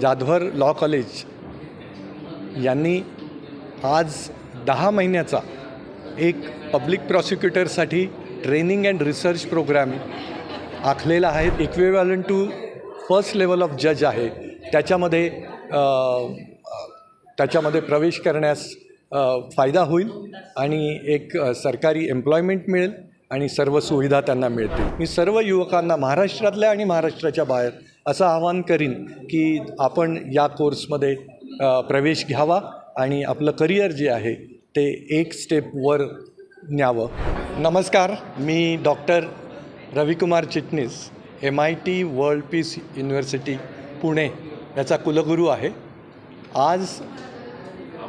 Jadhavar law college यांनी आज दहा महिन्याचा एक पब्लिक प्रॉसिक्युटरसाठी ट्रेनिंग अँड रिसर्च प्रोग्रॅम आखलेला आहे. Equivalent to first level of जज आहे. त्याच्यामध्ये त्याच्यामध्ये प्रवेश करण्यास फायदा होईल आणि एक सरकारी एम्प्लॉयमेंट मिळेल आणि सर्व सुविधा त्यांना मिळतील. मी सर्व युवकांना महाराष्ट्रातल्या आणि महाराष्ट्राच्या बाहेर असं आवाहन करीन की आपण या कोर्समध्ये प्रवेश घ्यावा आणि आपलं करिअर जे आहे ते एक स्टेप वर न्यावं. नमस्कार मी doctor Ravikumar Chitnis M I T world peace university Pune याचा कुलगुरू आहे. आज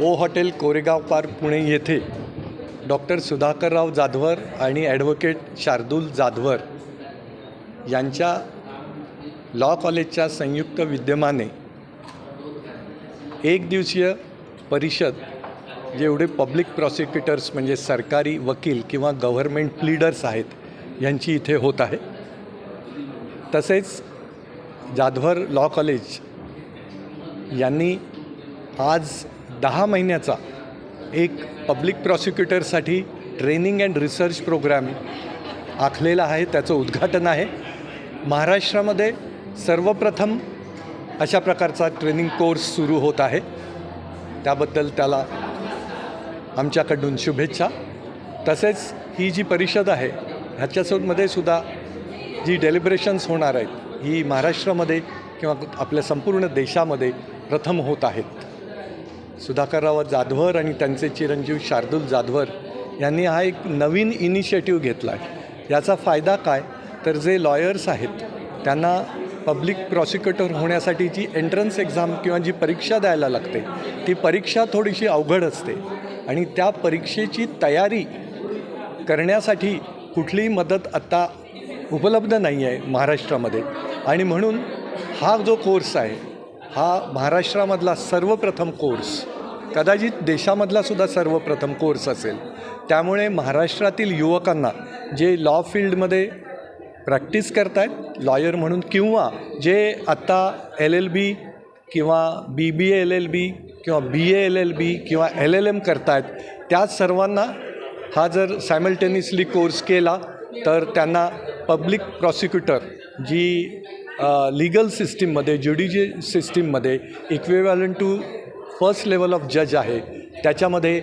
O hotel Koregaon park Pune येथे डॉक्टर सुधाकरराव जाधवर आणि ॲडव्होकेट शार्दूल जाधवर यांच्या लॉ कॉलेजच्या संयुक्त विद्यमाने एक दिवसीय परिषद जेवढे पब्लिक प्रॉसिक्युटर्स म्हणजे सरकारी वकील किंवा गव्हर्मेंट प्लीडर्स आहेत यांची इथे होत आहे. तसेच जाधवर लॉ कॉलेज यांनी आज दहा महिन्याचा एक पब्लिक प्रॉसिक्युटरसाठी ट्रेनिंग अँड रिसर्च प्रोग्रॅम आखलेला आहे त्याचं उद्घाटन आहे. महाराष्ट्रामध्ये सर्वप्रथम अशा प्रकारचा ट्रेनिंग कोर्स सुरू होत आहे. त्याबद्दल त्याला आमच्याकडून शुभेच्छा. तसेच ही जी परिषद आहे ह्याच्यासोबमध्ये सुद्धा जी डेलिब्रेशन्स होणार आहेत ही महाराष्ट्रामध्ये किंवा आपल्या संपूर्ण देशामध्ये प्रथम होत आहेत. सुधाकरराव जाधवर आणि त्यांचे चिरंजीव शार्दूल जाधवर यांनी हा एक नवीन इनिशिएटिव्ह घेतला आहे याचा फायदा काय? तर जे लॉयर्स आहेत त्यांना पब्लिक प्रॉसिक्युटर होण्यासाठी जी एंट्रन्स एक्झाम किंवा जी परीक्षा द्यायला लागते ती परीक्षा थोडीशी अवघड असते. आणि त्या परीक्षेची तयारी करण्यासाठी कुठलीही मदत आत्ता उपलब्ध नाही आहे महाराष्ट्रामध्ये. आणि म्हणून हा जो कोर्स आहे हा महाराष्ट्रामधला सर्वप्रथम कोर्स कदाचित देशामधला सुद्धा सर्वप्रथम कोर्स असेल. त्यामुळे महाराष्ट्रातील युवकांना जे लॉ फील्डमध्ये प्रॅक्टिस करतायत लॉयर म्हणून किंवा जे आत्ता एल एल बी किंवा बी बी एल एल बी किंवा बी ए एल एल बी किंवा एल एल एम करतायत त्या सर्वांना हा जर सायमल्टेनियसली कोर्स केला तर त्यांना पब्लिक प्रॉसिक्युटर जी लिगल सिस्टीममध्ये ज्युडिशि सिस्टीममध्ये equivalent to first level of जज आहे त्याच्यामध्ये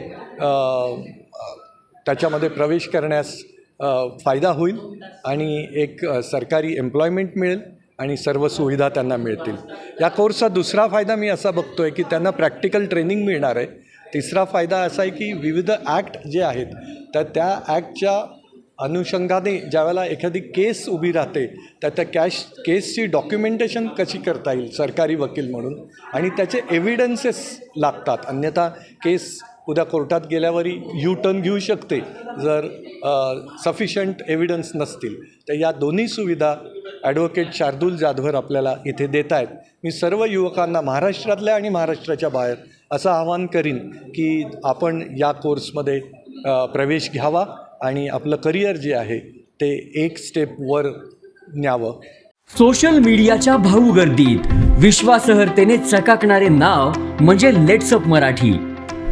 त्याच्यामध्ये प्रवेश करण्यास फायदा होईल आणि एक सरकारी एम्प्लॉयमेंट मिळेल आणि सर्व सुविधा त्यांना मिळतील. या कोर्सचा दुसरा फायदा मी असा बघतो आहे की त्यांना प्रॅक्टिकल ट्रेनिंग मिळणार आहे. तिसरा फायदा असा आहे की विविध ॲक्ट जे आहेत तर त्या ॲक्टच्या अनुषंगाने ज्यावेळेला एखादी केस उभी राहते तर त्या कॅश केसची डॉक्युमेंटेशन कशी करता येईल सरकारी वकील म्हणून? आणि त्याचे एव्हिडन्सेस लागतात. अन्यथा केस उद्या कोर्टात गेल्यावरही यू टर्न घेऊ शकते जर सफिशंट एव्हिडन्स नसतील. तर या दोन्ही सुविधा ॲडव्होकेट शार्दूल जाधवर आपल्याला इथे देत आहेत. मी सर्व युवकांना महाराष्ट्रातल्या आणि महाराष्ट्राच्या बाहेर असं आवाहन करीन की आपण या कोर्समध्ये प्रवेश घ्यावा आणि आपलं करिअर जे आहे ते एक स्टेप वर न्यावं. सोशल मीडियाच्या भाऊ गर्दीत विश्वासार्हतेने चकाकणारे नाव म्हणजे लेट्सअप मराठी.